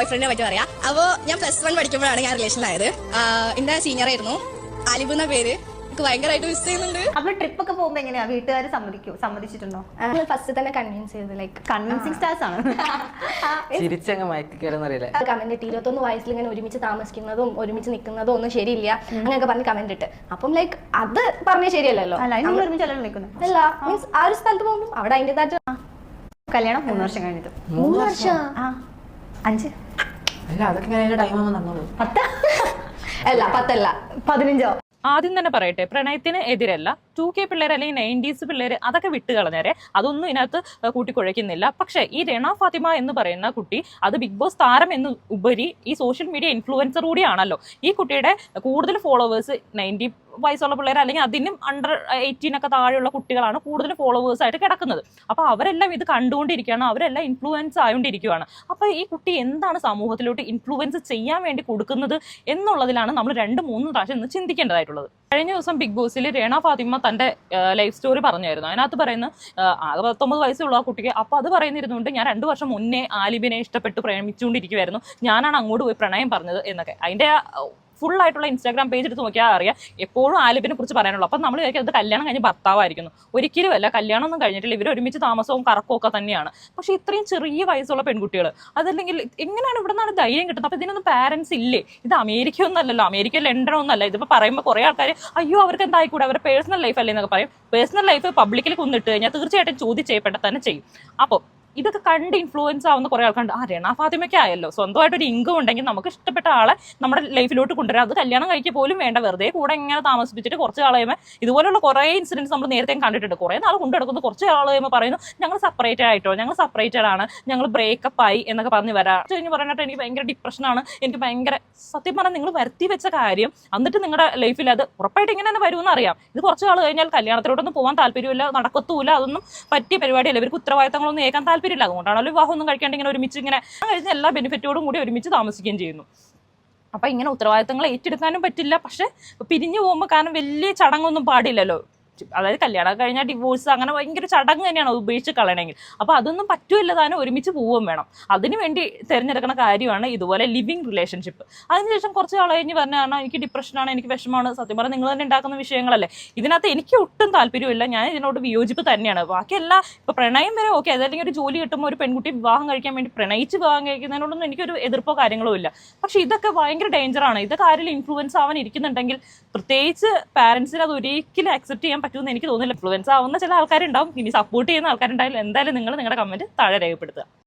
Boy ഫ്രണ്ടിനെ പറ്റി പറയാം. അപ്പോ ഞാൻ പ്ലസ് വൺ പഠിക്കുമ്പോഴാണ് ഞാൻ റിലേഷനിലായത് എന്റെ സീനിയർ ആയിരുന്നു. ആലിബ് എന്ന പേര്. ഭയങ്കരമായിട്ട് മിസ് ചെയ്യുന്നുണ്ട്. അപ്പൊ ട്രിപ്പ് ഒക്കെ പോകുമ്പോ എങ്ങനെയാ? വീട്ടുകാർ സമ്മതിക്കും? സമ്മതിച്ചിട്ടുണ്ടോ? ഫസ്റ്റ് തന്നെ കൺവിൻസ് ചെയ്ത് ലൈക്ക് കൺവിൻസിങ് സ്റ്റാർസ് ആണ്. ചിരിച്ചങ്ങ് കമന്റ് ഇട്ട് ഇരുപത്തൊന്ന് വയസ്സിൽ ഇങ്ങനെ ഒരുമിച്ച് താമസിക്കുന്നതും ഒരുമിച്ച് നിൽക്കുന്നതും ഒന്നും ശരിയില്ല. അങ്ങനെയൊക്കെ പറഞ്ഞ് കമന്റ് ഇട്ട്. അപ്പം ലൈക്ക് അത് പറഞ്ഞ ശരിയല്ലല്ലോ. അല്ല നിങ്ങൾ ഒരുമിച്ച് അല്ലല്ലോ നിൽക്കുന്നത് അല്ല മീൻസ് ആ ഒരു സ്ഥലത്ത് പോകുമ്പോൾ അവിടെ അതിന്റെതായിട്ട് കല്യാണം മൂന്ന് വർഷം കഴിഞ്ഞിട്ട്. മൂന്ന് വർഷം? ആ അഞ്ച്. അല്ല അതൊക്കെ ടൈം നടന്നോളൂ പത്ത്? അല്ല പത്തല്ല. പതിനഞ്ചോ? ആദ്യം തന്നെ പറയട്ടെ പ്രണയത്തിന് എതിരല്ല. ടു കെ പിള്ളേർ അല്ലെങ്കിൽ നയന്റീസ് പിള്ളേർ അതൊക്കെ വിട്ട് കളഞ്ഞേരെ. അതൊന്നും ഇതിനകത്ത് കൂട്ടിക്കുഴയ്ക്കുന്നില്ല. പക്ഷേ ഈ രണ ഫാത്തിമ എന്ന് പറയുന്ന കുട്ടി അത് ബിഗ് ബോസ് താരം എന്ന് ഉപരി ഈ സോഷ്യൽ മീഡിയ ഇൻഫ്ലുവൻസർ കൂടിയാണല്ലോ. ഈ കുട്ടിയുടെ കൂടുതൽ ഫോളോവേഴ്സ് നയന്റി വയസ്സുള്ള പിള്ളേർ അല്ലെങ്കിൽ അതിനും അണ്ടർ എയ്റ്റീൻ ഒക്കെ താഴെയുള്ള കുട്ടികളാണ് കൂടുതൽ ഫോളോവേഴ്സ് ആയിട്ട് കിടക്കുന്നത്. അപ്പോൾ അവരെല്ലാം ഇത് കണ്ടുകൊണ്ടിരിക്കുകയാണ്. അവരെല്ലാം ഇൻഫ്ലുവൻസ് ആയോണ്ടിരിക്കുകയാണ്. അപ്പോൾ ഈ കുട്ടി എന്താണ് സമൂഹത്തിലോട്ട് ഇൻഫ്ലുവൻസ് ചെയ്യാൻ വേണ്ടി കൊടുക്കുന്നത് എന്നുള്ളതിലാണ് നമ്മൾ രണ്ട് മൂന്ന് പ്രാവശ്യം ഇന്ന് ചിന്തിക്കേണ്ടതായിട്ടുള്ളത്. കഴിഞ്ഞ ദിവസം ബിഗ് ബോസിൽ രേണ ഫാത്തിമ തന്റെ ലൈഫ് സ്റ്റോറി പറഞ്ഞായിരുന്നു. അതിനകത്ത് പറയുന്നത് ആകെ പത്തൊമ്പത് വയസ്സുള്ള ആ കുട്ടിക്ക്. അപ്പോൾ അത് പറയുന്നിരുന്നുകൊണ്ട് ഞാൻ രണ്ട് വർഷം മുന്നേ ആലിബിനെ ഇഷ്ടപ്പെട്ട് പ്രേമിച്ചുകൊണ്ടിരിക്കുമായിരുന്നു ഞാനാണ് അങ്ങോട്ട് പോയി പ്രണയം പറഞ്ഞത് എന്നൊക്കെ. അതിന്റെ ഫുൾ ആയിട്ടുള്ള ഇൻസ്റ്റാഗ്രാം പേജ് എടുത്ത് നോക്കിയാൽ അറിയാം. എപ്പോഴും ആലിബിനെ കുറിച്ച് പറയാനുള്ളൂ. അപ്പം നമ്മൾ വിചാരിക്കും അത് കല്യാണം കഴിഞ്ഞ് ഭർത്താവായിരിക്കുന്നു. ഒരിക്കലും അല്ല കല്യാണം ഒന്നും കഴിഞ്ഞിട്ടില്ല. ഇവർ ഒരുമിച്ച് താമസവും കറക്കവും ഒക്കെ തന്നെയാണ്. പക്ഷേ ഇത്രയും ചെറിയ വയസ്സുള്ള പെൺകുട്ടികൾ അതല്ലെങ്കിൽ എങ്ങനെയാണ് ഇവിടെ നിന്നാണ് ധൈര്യം കിട്ടുന്നത്? അപ്പം ഇതിനൊന്നും പാരൻസ് ഇല്ലേ? ഇത് അമേരിക്ക ഒന്നല്ലല്ലോ അമേരിക്ക ലണ്ടൻ ഒന്നല്ല ഇതിപ്പോൾ പറയുമ്പോൾ കുറേ ആൾക്കാർ അയ്യോ അവർക്ക് എന്തായിക്കൂടെ? അവരുടെ പേഴ്സണൽ ലൈഫ് അല്ലേ? എന്നൊക്കെ പറയും. പേഴ്സണൽ ലൈഫ് പബ്ലിക്കിൽ കൊന്നിട്ട് കഴിഞ്ഞാൽ തീർച്ചയായിട്ടും ചോദ്യം ചെയ്യപ്പെട്ട തന്നെ ചെയ്യും. അപ്പോൾ ഇതൊക്കെ കണ്ട് ഇൻഫ്ലുവൻസ് ആവുന്ന കുറേ ആൾക്കാരുണ്ട്. ആ രണ ഫാത്തിമയ്ക്ക് ആയല്ലോ. സ്വന്തമായിട്ട് ഒരു ഇൻകം ഉണ്ടെങ്കിൽ നമുക്ക് ഇഷ്ടപ്പെട്ട ആളെ നമ്മുടെ ലൈഫിലോട്ട് കൊണ്ടുവരാം. അത് കല്യാണം കഴിക്കുക പോലും വേണ്ട. വെറുതെ കൂടെ ഇങ്ങനെ താമസിപ്പിച്ചിട്ട് കുറച്ച് ആൾ ഇതുപോലുള്ള കുറേ ഇൻസിഡൻസ് നമ്മൾ നേരത്തെ കണ്ടിട്ടുണ്ട്. കുറേ നാൾ കൊണ്ടു നടക്കുന്നു. കുറച്ച് ആൾ പറയുന്നു. ഞങ്ങൾ സെപ്പറേറ്റഡ് ആയിട്ടോ? ഞങ്ങൾ സെപ്പറേറ്റഡ് ആണ്. ഞങ്ങൾ ബ്രേക്കപ്പ് ആയി എന്നൊക്കെ പറഞ്ഞ് വരാം. കഴിഞ്ഞ് പറയാനായിട്ട് എനിക്ക് ഭയങ്കര ഡിപ്രഷനാണ് എനിക്ക് ഭയങ്കര സത്യം പറഞ്ഞാൽ നിങ്ങൾ വരുത്തി വെച്ച കാര്യം എന്നിട്ട് നിങ്ങളുടെ ലൈഫിൽ അത് ഉറപ്പായിട്ട് ഇങ്ങനെ തന്നെ വരുമെന്ന് അറിയാം. ഇത് കുറച്ച് ആൾ കഴിഞ്ഞാൽ കല്യാണത്തിലോട്ടൊന്നും പോകാൻ താല്പര്യമില്ല നടക്കത്തൂല അതൊന്നും പറ്റിയ പരിപാടിയല്ല. ഇവർക്ക് ഉത്തരവാദിത്തങ്ങളൊന്നും ഏക്കാൻ താല്പര്യമില്ല. അതുകൊണ്ടാണല്ലോ വിവാഹം ഒന്നും കഴിക്കാണ്ട് ഇങ്ങനെ ഒരുമിച്ച് ഇങ്ങനെ കഴിഞ്ഞ എല്ലാ ബെനിഫിറ്റോടും കൂടി ഒരുമിച്ച് താമസിക്കുകയും ചെയ്യുന്നു. അപ്പൊ ഇങ്ങനെ ഉത്തരവാദിത്തങ്ങൾ ഏറ്റെടുക്കാനും പറ്റില്ല. പക്ഷെ പിരിഞ്ഞു പോകുമ്പോൾ കാരണം വലിയ ചടങ്ങൊന്നും പാടില്ലല്ലോ. അതായത് കല്യാണം കഴിഞ്ഞാൽ ഡിവോഴ്സ് അങ്ങനെ ഭയങ്കര ചടങ്ങ് തന്നെയാണ് ഉപേക്ഷിച്ച് കളയണമെങ്കിൽ. അപ്പോൾ അതൊന്നും പറ്റുമല്ല താനും ഒരുമിച്ച് പോവുകയും വേണം. അതിനു വേണ്ടി തിരഞ്ഞെടുക്കുന്ന കാര്യമാണ് ഇതുപോലെ ലിവിങ് റിലേഷൻഷിപ്പ് അതിനുശേഷം കുറച്ച് നാൾ കഴിഞ്ഞ് പറഞ്ഞാൽ എനിക്ക് ഡിപ്രഷനാണ് എനിക്ക് വിഷമമാണ്. സത്യം പറഞ്ഞാൽ നിങ്ങൾ തന്നെ ഉണ്ടാക്കുന്ന വിഷയങ്ങളല്ലേ. ഇതിനകത്ത് എനിക്ക് ഒട്ടും താല്പര്യമില്ല ഞാൻ ഇതിനോട് വിയോജിപ്പ് തന്നെയാണ്. ബാക്കിയല്ല ഇപ്പോൾ പ്രണയം വരെ ഓക്കെ അതല്ലെങ്കിൽ ഒരു ജോലി കിട്ടുമ്പോൾ ഒരു പെൺകുട്ടി വിവാഹം കഴിക്കാൻ വേണ്ടി പ്രണയിച്ച് വിവാഹം കഴിക്കുന്നതിനോടൊന്നും എനിക്കൊരു എതിർപ്പോ കാര്യങ്ങളോ ഇല്ല. പക്ഷേ ഇതൊക്കെ ഭയങ്കര ഡേഞ്ചറാണ് ഇതൊക്കെ ആരെങ്കിലും ഇൻഫ്ലുവൻസ് ആവാൻ ഇരിക്കുന്നുണ്ടെങ്കിൽ പ്രത്യേകിച്ച് പാരൻസിന് അത് ഒരിക്കലും അക്സെപ്റ്റ് ചെയ്യാൻ പറ്റുമെന്ന് എനിക്ക് തോന്നുന്നില്ല. ഇൻഫ്ലുവൻസ് ആവുന്ന ചില ആൾക്കാരുണ്ടാവും. ഇനി സപ്പോർട്ട് ചെയ്യുന്ന ആൾക്കാരുണ്ടായാലും എന്തായാലും നിങ്ങൾ നിങ്ങളുടെ കമന്റ് താഴെ രേഖപ്പെടുത്തുക.